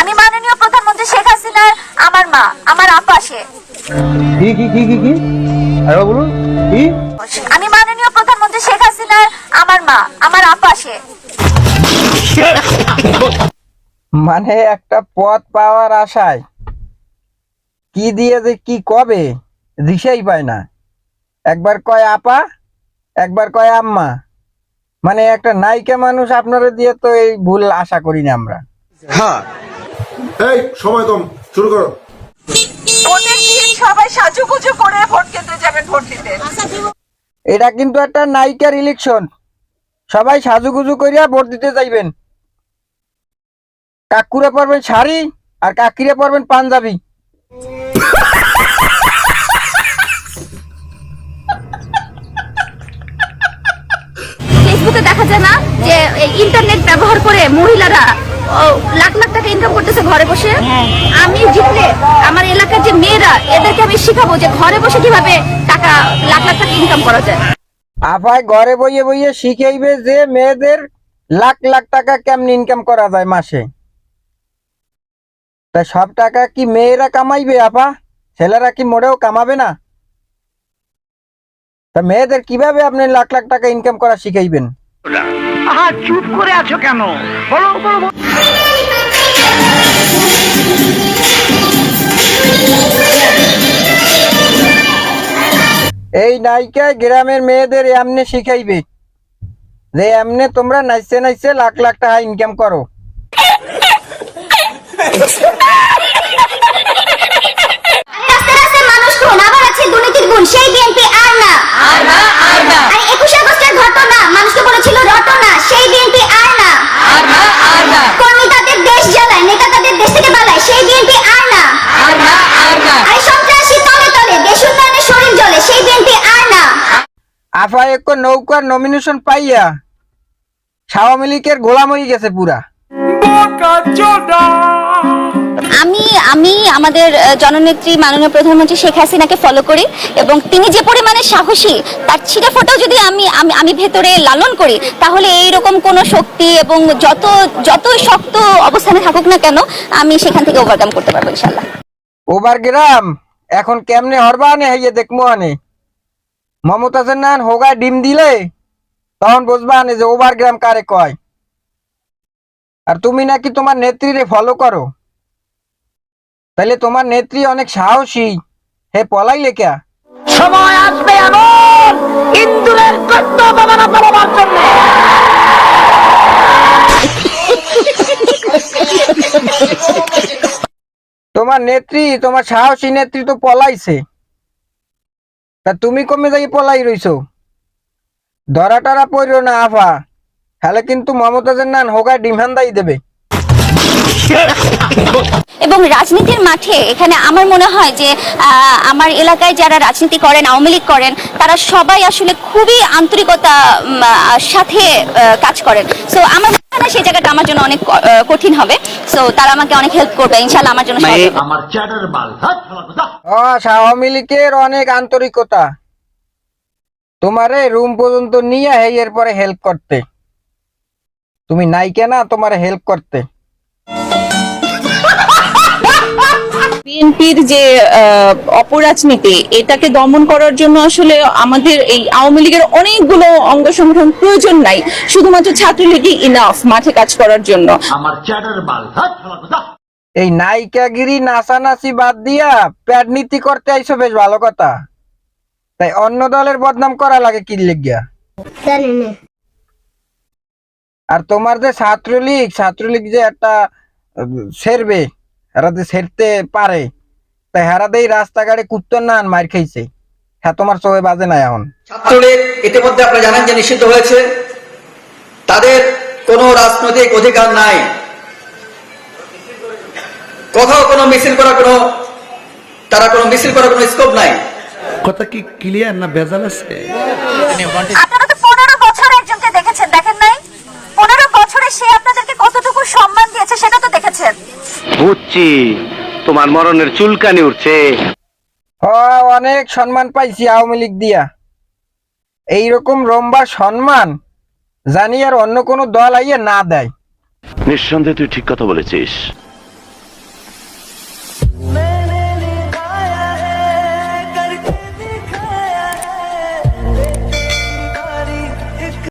আমি মাননীয় প্রধানমন্ত্রী শেখ হাসিনার আমার মা আমার আপা সে। কি কি কি কি কি? আরে বলুন কি? আমি মাননীয় প্রধানমন্ত্রী শেখ হাসিনার আমার মা আমার আপা সে। মানে একটা পথ পাওয়ার আশায়। কি দিয়ে যে কি কবে দিশেই পায় না। একবার কয় আপা একবার কয় আম্মা। মানে একটা নায়িকা মানুষ আপনারা দিয়ে তো এই ভুল আশা করি না আমরা। এই সময় কম শুরু করো। ভোটের দিন সবাই সাজুগুজু করে ভোট কেন্দ্রে যাবেন ভোট দিতে? এটা কিন্তু একটা নায়িকার ইলেকশন সবাই সাজুগুজু করিয়া ভোট দিতে যাইবেন। কাকুরে পরবেন শাড়ি আর কাকিরে পরবেন পাঞ্জাবি। ফেসবুকে দেখা যায় না যে এই ইন্টারনেট ব্যবহার করে মহিলারা লাখ লাখ টাকা ইনকাম করতেছে ঘরে বসে। আমি জিতলে আমার এলাকার যে মেয়েরা এদেরকে আমি শিখাবো যে ঘরে বসে কীভাবে টাকা লাখ লাখ টাকা ইনকাম করা যায়। আপায় ঘরে বইয়ে বইয়ে শিখাইবে যে মেয়েদের লাখ লাখ টাকা কেমনি ইনকাম করা যায় মাসে। তা সব টাকা কি মেয়েরা কামাইবে আপা? ছেলেরা কি মোড়েও কামাবে না? তা মেয়েদের কীভাবে আপনি লাখ লাখ টাকা ইনকাম করা শিখাইবেন? আহা, চুপ করে আছো কেন? বলো বলো। এই নায়িকা গ্রামের মেয়েদের এমনি শিখাইবে। যে এমনি তোমরা নাইসে নাইছে লাখ লাখ টাকা ইনকাম করো রাস্তায় রাস্তায় মানুষ খুন আবার আছে দুর্নীতির গুণ সেই বিএনপি আর না আর না আর না আরে একুশে আগস্টের ঘটনা মানুষকে বলেছিল রটনা সেই বিএনপি আর না আর না আর না কর্মী তাদের দেশ জ্বালায় নেতা তাদের দেশ থেকে বালায় সেই বিএনপি আর না আর না আর না আরে সন্ত্রাসী তলে তলে দেশ উন্নয়নে শরীর জ্বলে সেই বিএনপি আর না আফা এক নৌকার নমিনেশন পাইয়া আওয়ামী লীগের গোলাম হয়ে গেছে পুরা। আমি আমি আমাদের জননেত্রী মাননীয় প্রধানমন্ত্রী শেখ হাসিনাকে ফলো করি এবং তিনি যে পরিমাণে সাহসী তার ছিটা ফোটাও যদি আমি আমি ভেতরে লালন করি তাহলে এইরকম কোনো শক্তি এবং যত যত শক্ত অবস্থানে থাকুক না কেন আমি সেখান থেকে ওভারকাম করতে পারব ইনশাল্লাহ ওভার গ্রাম এখন কেমনে হরবা আনে হইয়ে দেখব আনে মমতাজের নান হোগায় ডিম দিলে? তখন বুঝবা আনে যে ওভার গ্রাম কারে কয়। আর তুমি নাকি তোমার নেত্রীরে ফলো করো। তাহলে তোমার নেত্রী অনেক সাহসী। হে পলাই লেখা। সময় আসবে এমন ইন্দুরের জন্য। তোমার নেত্রী তোমার সাহসী নেত্রী তো পলাইছে। তা তুমি কমে যাই পলাই রইছো। ধরা টারা পড়িও না, আফা। হলে কিন্তু মমতাজের নান হোগায় ডিমহান্দাই দেবে। এবং রাজনীতির মাঠে এখানে আমার মনে হয় যে আমার এলাকায় যারা রাজনীতি করেন আওয়ামী লীগ করেন তারা সবাই আসলে খুবই আন্তরিকতা সাথে কাজ করেন। সো আমার মনে সেই জায়গাটা আমার জন্য অনেক কঠিন হবে। সো তারা আমাকে অনেক হেল্প করবে। ইনশাল্লাহ আমার জন্য হবে। ও আওয়ামী লীগের অনেক আন্তরিকতা। তোমারে রুম পর্যন্ত নিয়ে এরপরে হেল্প করতে। তুমি নাইকে না তোমারে হেল্প করতে। বিএনপির যে অপরাজনীতি এটাকে দমন করার জন্য আসলে আমাদের এই আওয়ামী লীগের অনেকগুলো অঙ্গ সংগঠন প্রয়োজন নাই। শুধুমাত্র ছাত্রলীগই ইনাফ মাঠে কাজ করার জন্য। এই নায়িকাগিরি নাচানাচি বাদ দিয়া প্যাড নীতি করতে আইসো বেশ ভালো কথা। তাই অন্য দলের বদনাম করা লাগে কি লেগিয়া আর তোমার যে ছাত্রলীগ ছাত্রলীগ যে একটা সেরবে এরা যে সেরতে পারে তাই হেরাদেই রাস্তাঘাটে কুত্তর না মার খাইছে হ্যাঁ তোমার চোখে বাজে না এখন? ছাত্রলীগ ইতিমধ্যে আপনারা জানেন যে নিষিদ্ধ হয়েছে। তাদের কোনো রাজনৈতিক অধিকার নাই। কোথাও কোনো মিছিল করার কোনো তারা কোনো মিছিল করার কোনো স্কোপ নাই। কথা কি ক্লিয়ার না ভেজাল আছে? বুঝছি তোমার মরণের চুলকানি উঠছে। হ অনেক সম্মান পাইছি আওয়ামী লীগ দিয়া। এইরকম রম্বা সম্মান জানি আর অন্য কোনো দল আইয়া না দেয়। নিঃসন্দেহে তুই ঠিক কথা বলেছিস।